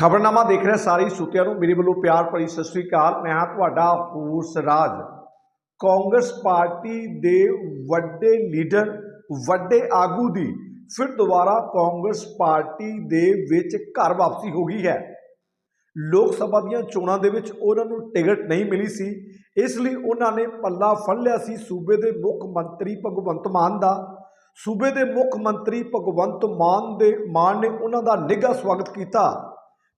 ਖਬਰਨਾਮਾ ਦੇਖ ਰਹੇ ਸਾਰੇ ਸੁਤਿਆਂ ਨੂੰ, ਮੇਰੇ ਵੱਲੋਂ ਪਿਆਰ ਭਰੀ ਸਤਿ ਸ੍ਰੀ ਅਕਾਲ। ਮੈਂ ਹਾਂ ਤੁਹਾਡਾ ਹੂਸ ਰਾਜ। ਕਾਂਗਰਸ ਪਾਰਟੀ ਦੇ ਵੱਡੇ ਲੀਡਰ, ਵੱਡੇ ਆਗੂ ਦੀ ਫਿਰ ਦੁਬਾਰਾ ਕਾਂਗਰਸ ਪਾਰਟੀ ਦੇ ਵਿੱਚ ਘਰ ਵਾਪਸੀ ਹੋ ਗਈ ਹੈ। ਲੋਕ ਸਭਾ ਦੀਆਂ ਚੋਣਾਂ ਦੇ ਵਿੱਚ ਉਹਨਾਂ ਨੂੰ ਟਿਕਟ ਨਹੀਂ ਮਿਲੀ ਸੀ। ਇਸ ਲਈ ਉਹਨਾਂ ਨੇ ਪੱਲਾ ਫੜ ਲਿਆ ਸੀ ਸੂਬੇ ਦੇ ਮੁੱਖ ਮੰਤਰੀ ਭਗਵੰਤ ਮਾਨ ਦਾ। ਸੂਬੇ ਦੇ ਮੁੱਖ ਮੰਤਰੀ ਭਗਵੰਤ ਮਾਨ ਦੇ, ਮਾਨ ਨੇ ਉਹਨਾਂ ਦਾ ਨਿੱਘਾ ਸਵਾਗਤ ਕੀਤਾ।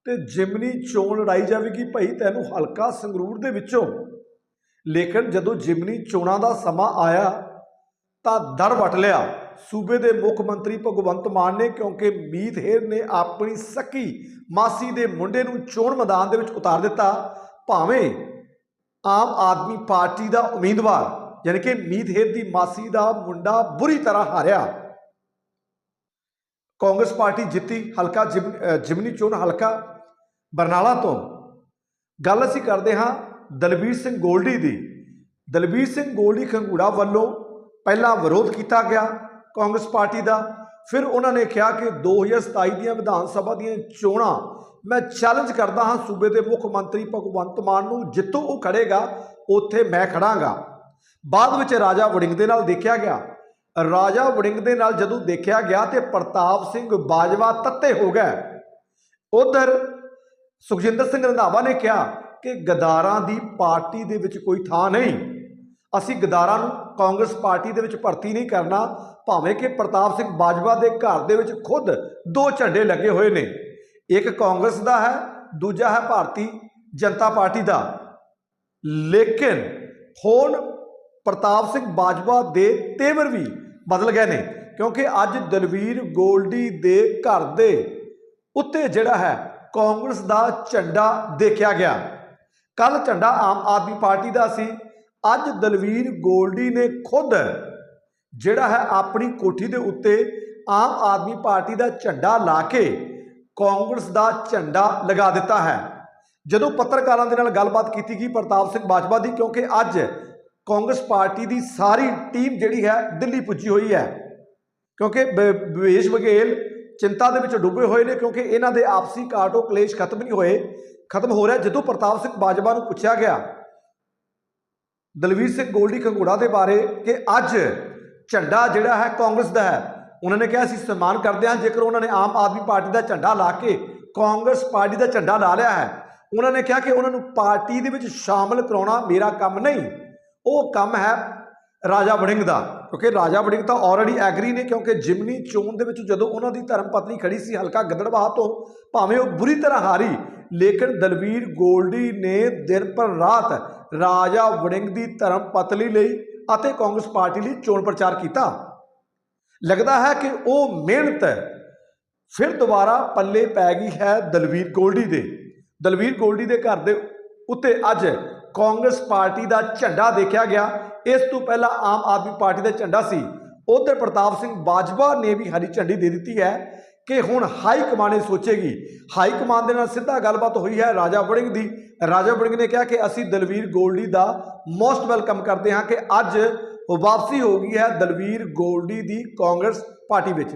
ਤੇ ਜਿਮਨੀ ਚੋਣ ਲੜਾਈ ਜਾਵੇਗੀ ਭਾਈ ਤੈਨੂੰ ਹਲਕਾ ਸੰਗਰੂਰ ਦੇ ਵਿੱਚੋਂ। ਲੇਕਿਨ ਜਦੋਂ ਜਿਮਨੀ ਚੋਣਾਂ ਦਾ ਸਮਾਂ ਆਇਆ, ਤਾਂ ਦਰ ਵਟ ਲਿਆ। ਸੂਬੇ ਦੇ ਮੁੱਖ ਮੰਤਰੀ ਭਗਵੰਤ ਮਾਨ ਨੇ, ਕਿਉਂਕਿ ਮੀਤ ਹੇਰ ਨੇ ਆਪਣੀ ਸਕੀ ਮਾਸੀ ਦੇ ਮੁੰਡੇ ਨੂੰ ਚੋਣ ਮੈਦਾਨ ਦੇ ਵਿੱਚ ਉਤਾਰ ਦਿੱਤਾ, ਭਾਵੇਂ ਆਮ ਆਦਮੀ ਪਾਰਟੀ ਦਾ ਉਮੀਦਵਾਰ, ਯਾਨੀ ਕਿ ਮੀਤ ਹੇਰ ਦੀ ਮਾਸੀ ਦਾ ਮੁੰਡਾ ਬੁਰੀ ਤਰ੍ਹਾਂ ਹਾਰਿਆ। ਕਾਂਗਰਸ ਪਾਰਟੀ ਜਿੱਤੀ, ਹਲਕਾ ਜਿਮ- ਜਿਮਨੀ ਚੋਣ ਹਲਕਾ ਬਰਨਾਲਾ ਤੋਂ। ਗੱਲ ਅਸੀਂ ਕਰਦੇ ਹਾਂ ਦਲਬੀਰ ਸਿੰਘ ਗੋਲਡੀ ਦੀ। ਦਲਬੀਰ ਸਿੰਘ ਗੋਲਡੀ ਖੰਗੂੜਾ ਵੱਲੋਂ ਪਹਿਲਾਂ ਵਿਰੋਧ ਕੀਤਾ ਗਿਆ ਕਾਂਗਰਸ ਪਾਰਟੀ ਦਾ। ਫਿਰ ਉਹਨਾਂ ਨੇ ਕਿਹਾ ਕਿ 2027 ਦੀਆਂ ਵਿਧਾਨ ਸਭਾ ਦੀਆਂ ਚੋਣਾਂ ਮੈਂ ਚੈਲੰਜ ਕਰਦਾ ਹਾਂ ਸੂਬੇ ਦੇ ਮੁੱਖ ਮੰਤਰੀ ਭਗਵੰਤ ਮਾਨ ਨੂੰ। ਜਿੱਥੋਂ ਉਹ ਖੜੇਗਾ ਉੱਥੇ ਮੈਂ ਖੜਾਂਗਾ ਬਾਅਦ ਵਿੱਚ ਰਾਜਾ ਵੜਿੰਗ ਦੇ ਨਾਲ ਦੇਖਿਆ ਗਿਆ। ਰਾਜਾ ਵੜਿੰਗ ਦੇ ਨਾਲ ਜਦੋਂ ਦੇਖਿਆ ਗਿਆ ਤੇ ਪ੍ਰਤਾਪ ਸਿੰਘ ਬਾਜਵਾ ਤੱਤੇ ਹੋ ਗਏ। ਉਧਰ ਸੁਖਜਿੰਦਰ ਸਿੰਘ ਰੰਧਾਵਾ ਨੇ ਕਿਹਾ ਕਿ ਗਦਾਰਾਂ ਦੀ ਪਾਰਟੀ ਦੇ ਵਿੱਚ ਕੋਈ ਥਾਂ ਨਹੀਂ। ਅਸੀਂ ਗਦਾਰਾਂ ਨੂੰ ਕਾਂਗਰਸ ਪਾਰਟੀ ਦੇ ਵਿੱਚ ਭਰਤੀ ਨਹੀਂ ਕਰਨਾ, ਭਾਵੇਂ ਕਿ ਪ੍ਰਤਾਪ ਸਿੰਘ ਬਾਜਵਾ ਦੇ ਘਰ ਦੇ ਵਿੱਚ ਖੁਦ ਦੋ ਝੰਡੇ ਲੱਗੇ ਹੋਏ ਨੇ। ਇੱਕ ਕਾਂਗਰਸ ਦਾ ਹੈ, ਦੂਜਾ ਹੈ ਭਾਰਤੀ ਜਨਤਾ ਪਾਰਟੀ ਦਾ। ਲੇਕਿਨ ਹੁਣ ਪ੍ਰਤਾਪ ਸਿੰਘ ਬਾਜਵਾ ਦੇ ਤੇਵਰ ਵੀ ਬਦਲ ਗਏ ਨੇ, ਕਿਉਂਕਿ ਅੱਜ ਦਲਵੀਰ ਗੋਲਡੀ ਦੇ ਘਰ ਦੇ ਉੱਤੇ ਜਿਹੜਾ ਹੈ ਕਾਂਗਰਸ ਦਾ ਝੰਡਾ ਦੇਖਿਆ ਗਿਆ। ਕੱਲ ਝੰਡਾ ਆਮ ਆਦਮੀ ਪਾਰਟੀ ਦਾ ਸੀ। ਅੱਜ ਦਲਵੀਰ ਗੋਲਡੀ ਨੇ ਖੁਦ, ਜਿਹੜਾ ਹੈ ਆਪਣੀ ਕੋਠੀ ਦੇ ਉੱਤੇ ਆਮ ਆਦਮੀ ਪਾਰਟੀ ਦਾ ਝੰਡਾ ਲਾ ਕੇ ਕਾਂਗਰਸ ਦਾ ਝੰਡਾ ਲਗਾ ਦਿੱਤਾ ਹੈ। ਜਦੋਂ ਪੱਤਰਕਾਰਾਂ ਦੇ ਨਾਲ ਗੱਲਬਾਤ ਕੀਤੀ ਗਈ ਪ੍ਰਤਾਪ ਸਿੰਘ ਬਾਜਵਾ ਦੀ, ਕਿਉਂਕਿ ਅੱਜ ਕਾਂਗਰਸ ਪਾਰਟੀ ਦੀ ਸਾਰੀ ਟੀਮ ਜਿਹੜੀ ਹੈ ਦਿੱਲੀ ਪੁੱਜੀ ਹੋਈ ਹੈ। ਕਿਉਂਕਿ ਬ- ਭੁਪੇਸ਼ ਬਘੇਲ ਚਿੰਤਾ ਦੇ ਵਿੱਚ ਡੁੱਬੇ ਹੋਏ ਨੇ ਕਿਉਂਕਿ ਇਹਨਾਂ ਦੇ ਆਪਸੀ ਕਾਟੋ ਕਲੇਸ਼ ਖਤਮ ਨਹੀਂ ਹੋਏ, ਖਤਮ ਹੋ ਰਿਹਾ ਜਦੋਂ ਪ੍ਰਤਾਪ ਸਿੰਘ ਬਾਜਵਾ ਨੂੰ ਪੁੱਛਿਆ ਗਿਆ, ਦਲਵੀਰ ਸਿੰਘ ਗੋਲਡੀ ਖੰਗੂੜਾ ਦੇ ਬਾਰੇ ਕਿ ਅੱਜ ਝੰਡਾ ਜਿਹੜਾ ਹੈ ਕਾਂਗਰਸ ਦਾ ਹੈ, ਉਹਨਾਂ ਨੇ ਕਿਹਾ, ਅਸੀਂ ਸਨਮਾਨ ਕਰਦੇ ਹਾਂ, ਜੇਕਰ ਉਹਨਾਂ ਨੇ ਆਮ ਆਦਮੀ ਪਾਰਟੀ ਦਾ ਝੰਡਾ ਲਾ ਕੇ ਕਾਂਗਰਸ ਪਾਰਟੀ ਦਾ ਝੰਡਾ ਲਾ ਲਿਆ ਹੈ, ਉਹਨਾਂ ਨੇ ਕਿਹਾ ਕਿ ਉਹਨਾਂ ਨੂੰ ਪਾਰਟੀ ਦੇ ਵਿੱਚ ਸ਼ਾਮਲ ਕਰਾਉਣਾ ਮੇਰਾ ਕੰਮ ਨਹੀਂ, ਉਹ ਕੰਮ ਹੈ ਰਾਜਾ ਵੜਿੰਗ ਦਾ। ਕਿਉਂਕਿ ਰਾਜਾ ਵੜਿੰਗ ਤਾਂ ਆਲਰੇਡੀ ਐਗਰੀ ਨੇ, ਕਿਉਂਕਿ ਜਿਮਨੀ ਚੋਣ ਦੇ ਵਿੱਚ ਜਦੋਂ ਉਹਨਾਂ ਦੀ ਧਰਮ ਪਤਨੀ ਖੜੀ ਸੀ, ਹਲਕਾ ਗਿੱਦੜਬਾਹ ਤੋਂ, ਭਾਵੇਂ ਉਹ ਬੁਰੀ ਤਰ੍ਹਾਂ ਹਾਰੀ, ਲੇਕਿਨ ਦਲਵੀਰ ਗੋਲਡੀ ਨੇ ਦਿਨ ਪਰ ਰਾਤ ਰਾਜਾ ਵੜਿੰਗ ਦੀ ਧਰਮ ਪਤਨੀ ਲਈ ਅਤੇ ਕਾਂਗਰਸ ਪਾਰਟੀ ਲਈ ਚੋਣ ਪ੍ਰਚਾਰ ਕੀਤਾ। ਲੱਗਦਾ ਹੈ ਕਿ ਉਹ ਮਿਹਨਤ ਫਿਰ ਦੁਬਾਰਾ ਪੱਲੇ ਪੈ ਗਈ ਹੈ ਦਲਵੀਰ ਗੋਲਡੀ ਦੇ। ਦਲਵੀਰ ਗੋਲਡੀ ਦੇ ਘਰ ਦੇ ਉੱਤੇ ਅੱਜ ਕਾਂਗਰਸ ਪਾਰਟੀ ਦਾ ਝੰਡਾ ਦੇਖਿਆ ਗਿਆ। ਇਸ ਤੋਂ ਪਹਿਲਾਂ ਆਮ ਆਦਮੀ ਪਾਰਟੀ ਦਾ ਝੰਡਾ ਸੀ। ਉਧਰ ਪ੍ਰਤਾਪ ਸਿੰਘ ਬਾਜਵਾ ਨੇ ਵੀ ਹਰੀ ਝੰਡੀ ਦੇ ਦਿੱਤੀ ਹੈ ਕਿ ਹੁਣ ਹਾਈ ਕਮਾਂਡ ਇਹ ਸੋਚੇਗੀ। ਹਾਈ ਕਮਾਂਡ ਦੇ ਨਾਲ ਸਿੱਧਾ ਗੱਲਬਾਤ ਹੋਈ ਹੈ ਰਾਜਾ ਵੜਿੰਗ ਦੀ। ਰਾਜਾ ਵੜਿੰਗ ਨੇ ਕਿਹਾ ਕਿ ਅਸੀਂ ਦਲਵੀਰ ਗੋਲਡੀ ਦਾ ਮੋਸਟ ਵੈਲਕਮ ਕਰਦੇ ਹਾਂ ਕਿ ਅੱਜ ਵਾਪਸੀ ਹੋ ਗਈ ਹੈ ਦਲਵੀਰ ਗੋਲਡੀ ਦੀ ਕਾਂਗਰਸ ਪਾਰਟੀ ਵਿੱਚ।